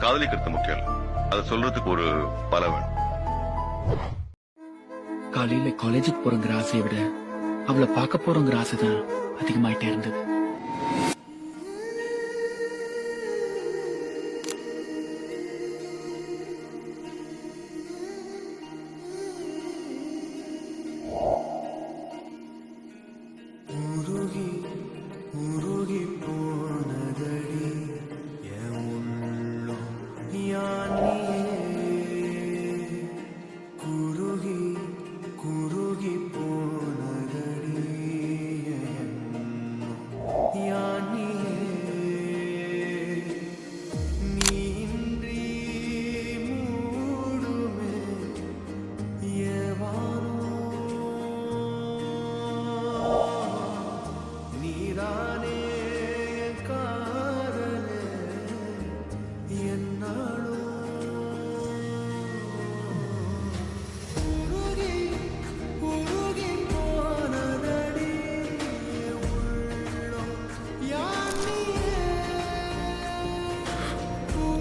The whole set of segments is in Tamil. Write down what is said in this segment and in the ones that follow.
காதலிக்கிறது முக்கியம். அதை சொல்றதுக்கு ஒரு பலவன் வேணும். காலையில காலேஜுக்கு போறங்கிற ஆசையை விட அவளை பார்க்க போறோங்கிற ஆசைதான் அதிகமாயிட்டே இருந்தது.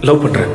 லவ் பண்ணுறேன்